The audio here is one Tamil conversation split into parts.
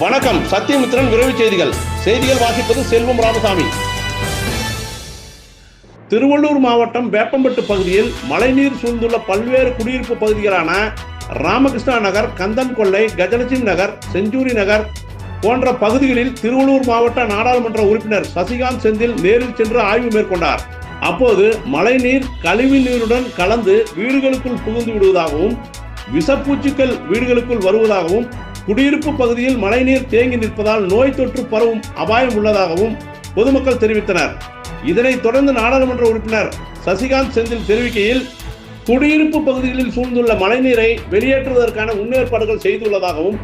வணக்கம். சத்தியமித்திரன் விரைவு செய்திகள். செய்திகள் வாசிப்பது செல்வம் ராமசாமி. திருவள்ளூர் மாவட்டம் வேப்பம்பட்டு பகுதியில் மழைநீர் சூழ்ந்துள்ள பல்வேறு குடியிருப்பு பகுதிகளான ராமகிருஷ்ணா நகர் கந்தன் கொள்ளை கஜலட்சுமி நகர் செஞ்சூரி நகர் போன்ற பகுதிகளில் திருவள்ளூர் மாவட்ட நாடாளுமன்ற உறுப்பினர் சசிகாந்த் செந்தில் நேரில் சென்று ஆய்வு மேற்கொண்டார். அப்போது மழைநீர் கழிவு நீருடன் கலந்து வீடுகளுக்குள் புகுந்து விடுவதாகவும் விஷப்பூச்சிகள் வீடுகளுக்குள் வருவதாகவும் குடியிருப்பு பகுதியில் மழைநீர் தேங்கி நிற்பதால் நோய் தொற்று பரவும் அபாயம் உள்ளதாகவும் பொதுமக்கள் தெரிவித்தனர். இதனைத் தொடர்ந்து நாடாளுமன்ற உறுப்பினர் சசிகாந்த் செந்தில் தெரிவிக்கையில் குடியிருப்பு பகுதிகளில் சூழ்ந்துள்ள மழைநீரை வெளியேற்றுவதற்கான முன்னேற்பாடுகள் செய்துள்ளதாகவும்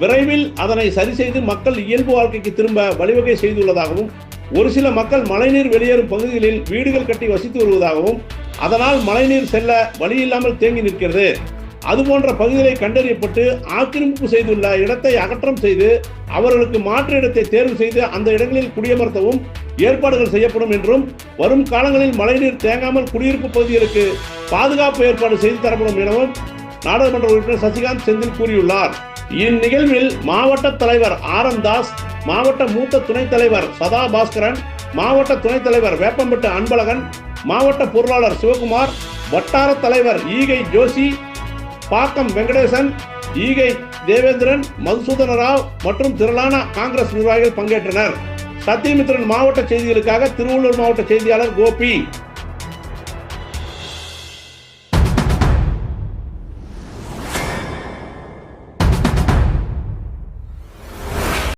விரைவில் அதனை சரி செய்து மக்கள் இயல்பு வாழ்க்கைக்கு திரும்ப வழிவகை செய்துள்ளதாகவும் ஒரு சில மக்கள் மழைநீர் வெளியேறும் பகுதிகளில் வீடுகள் கட்டி வசித்து வருவதாகவும் அதனால் மழைநீர் செல்ல வழியில்லாமல் தேங்கி நிற்கிறது. அதுபோன்ற பகுதிகளை கண்டறியப்பட்டு ஆக்கிரமிப்பு செய்துள்ள இடத்தை அகற்றம் செய்து அவர்களுக்கு மாற்று இடத்தை தேர்வு செய்து அந்த இடங்களில் குடியமர்த்தவும் ஏற்பாடுகள் செய்யப்படும் என்றும் வரும் காலங்களில் மழைநீர் தேங்காமல் குடியிருப்பு பகுதிகளுக்கு பாதுகாப்பு ஏற்பாடு செய்து தரப்படும் எனவும் நாடாளுமன்ற உறுப்பினர் சசிகாந்த் செந்தில் கூறியுள்ளார். இந்நிகழ்வில் மாவட்ட தலைவர் ஆர் எம் தாஸ் மாவட்ட மூத்த துணைத் தலைவர் சதா பாஸ்கரன் மாவட்ட துணைத் தலைவர் வேப்பம்பட்டு அன்பழகன் மாவட்ட பொருளாளர் சிவகுமார் வட்டார தலைவர் ஈகை ஜோஷி பாக்கம் வெங்கடேசன் ஈகை தேவேந்திரன் மதுசூதன ராவ் மற்றும் திரளான காங்கிரஸ் நிர்வாகிகள் பங்கேற்றனர். சத்தியமித்திரன் மாவட்ட செய்திகளுக்காக திருவள்ளூர் மாவட்ட செய்தியாளர் கோபி.